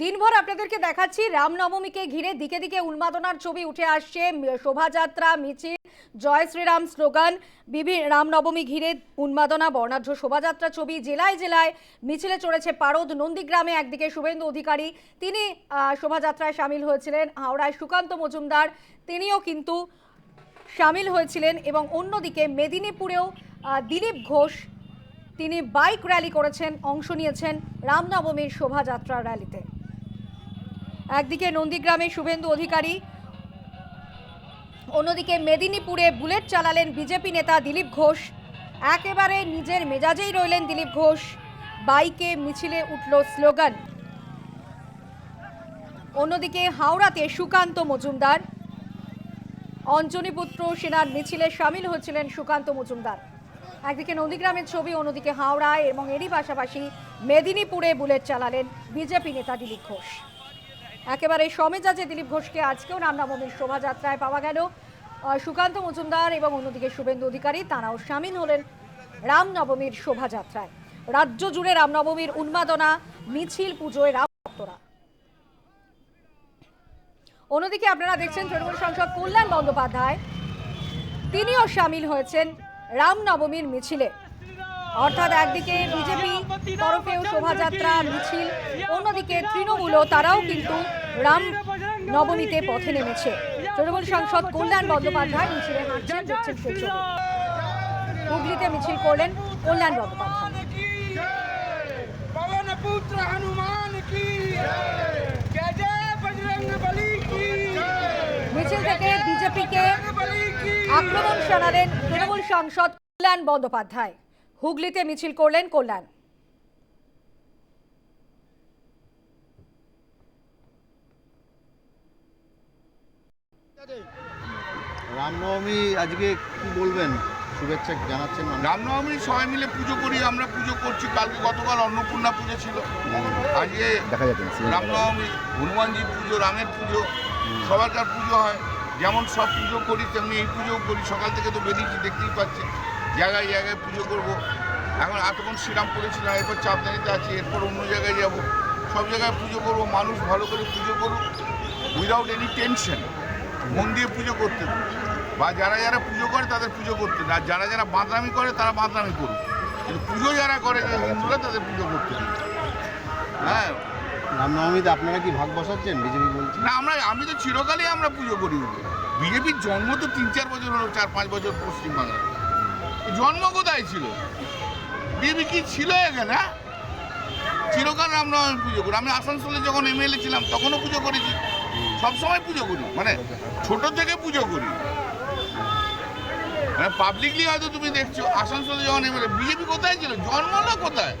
দিনভর আপনাদেরকে দেখাচ্ছি, রামনবমীকে ঘিরে দিকে দিকে উন্মাদনার ছবি উঠে আসছে, শোভাযাত্রা, মিছিল, জয় শ্রীরাম স্লোগান বিভিন্ন রামনবমী ঘিরে উন্মাদনা, বর্ণাঢ্য শোভাযাত্রা ছবি জেলায় জেলায় মিছিলে চড়েছে পারদ, নন্দীগ্রামে একদিকে শুভেন্দু অধিকারী, তিনি শোভাযাত্রায় সামিল হয়েছিলেন, হাওড়ায় সুকান্ত মজুমদার, তিনিও কিন্তু সামিল হয়েছিলেন এবং অন্যদিকে মেদিনীপুরেও দিলীপ ঘোষ, তিনি বাইক র্যালি করেছেন, অংশ নিয়েছেন রামনবমীর শোভাযাত্রা র্যালিতে। একদিকে নন্দীগ্রামে শুভেন্দু অধিকারী, অন্যদিকে মেদিনীপুরে বুলেট চালালেন বিজেপি নেতা দিলীপ ঘোষ। একেবারে নিজের মেজাজেই রইলেন দিলীপ ঘোষ। বাইকে মিছিলে উঠল স্লোগান। অন্যদিকে হাওড়াতে সুকান্ত মজুমদার। অঞ্জনীপুত্র সেনার মিছিলে সামিল হয়েছিলেন সুকান্ত মজুমদার। একদিকে নন্দীগ্রামের ছবি, অন্যদিকে হাওড়ায় এবং এরই পাশাপাশি মেদিনীপুরে বুলেট চালালেন বিজেপি নেতা দিলীপ ঘোষ। একেবারে সমেজাজে দিলীপ ঘোষকে আজকেও রামনবমীর শোভাযাত্রায় পাওয়া গেল। সুকান্ত মজুমদার এবং অন্যদিকে শুভেন্দু অধিকারী, তারাও সামিল হলেন রামনবমীর শোভাযাত্রায়। রাজ্য জুড়ে রামনবমীর উন্মাদনা, মিছিল, পুজোয় রাম ভক্তরা। অন্যদিকে আপনারা দেখছেন তৃণমূল সাংসদ কল্যাণ বন্দ্যোপাধ্যায়। তিনিও সামিল হয়েছেন রামনবমীর মিছিলে। অর্থাৎ একদিকে বিজেপি তরফেও শোভাযাত্রা মিছিল অন্যদিকে তৃণমূলও তারাও কিন্তু রাম নবমীতে পথে নেমেছে। তৃণমূল সাংসদ কল্যাণ বন্দ্যোপাধ্যায় মিছিলে হাঁটছেন দেখছেন প্রচুর হুগলিতে মিছিল করলেন কল্যাণ বন্দ্যোপাধ্যায়। মিছিল থেকে বিজেপিকে আক্রমণ শোনালেন তৃণমূল সাংসদ কল্যাণ বন্দ্যোপাধ্যায়। হুগলিতে মিছিল করলেন কল্যাণ। রামনবমী আজকে কি বলবেন? শুভেচ্ছা জানাচ্ছেন রামনবমী সবাই মিলে পুজো করি আমরা পুজো করছি। কালকে গতকাল অন্নপূর্ণা পুজো ছিল। আজকে দেখা যাচ্ছে রামনবমী হনুমানজি পুজো রামের পুজো সবারকার পুজো হয়। যেমন সব পুজো করি তেমনি এই পুজোও করি। সকাল থেকে তো বেরিয়েছি দেখতেই পাচ্ছি জায়গায় জায়গায় পুজো করব। এখন এতক্ষণ শ্রীরাম করেছিলাম এরপর চাপদানিতে আছি এরপর অন্য জায়গায় যাব। সব জায়গায় পুজো করব মানুষ ভালো করে পুজো করুক উইদাউট এনি টেনশন মন দিয়ে পুজো করতে বা যারা যারা পুজো করে তাদের পুজো করতে। আর যারা যারা বাঁদরামি করে তারা বাঁদরামি করুক। কিন্তু পুজো যারা করে যে হিন্দুরা তাদের পুজো করতে হ্যাঁ? রামনবমীতে আপনারা কি ভাগ বসাচ্ছেন? বিজেপি বলছেন না আমরা আমি তো চিরকালই আমরা পুজো করি। বিজেপির জন্ম তো তিন চার বছর হলো চার পাঁচ বছর পশ্চিমবাংলায়। জন্ম কোথায় ছিল? বিবি কি ছিল এখানে? চিরকাল রামনবমী পুজো করি। আমি আসানসোলে যখন এমএলএ ছিলাম, তখনও পুজো করেছি। সবসময় পুজো করি। মানে ছোট থেকে পুজো করি। মানে পাবলিকলি হয়তো তুমি দেখছ, আসানসোলে যখন এমএলএ বিজেপি কোথায় ছিল? জন্মলো কোথায়?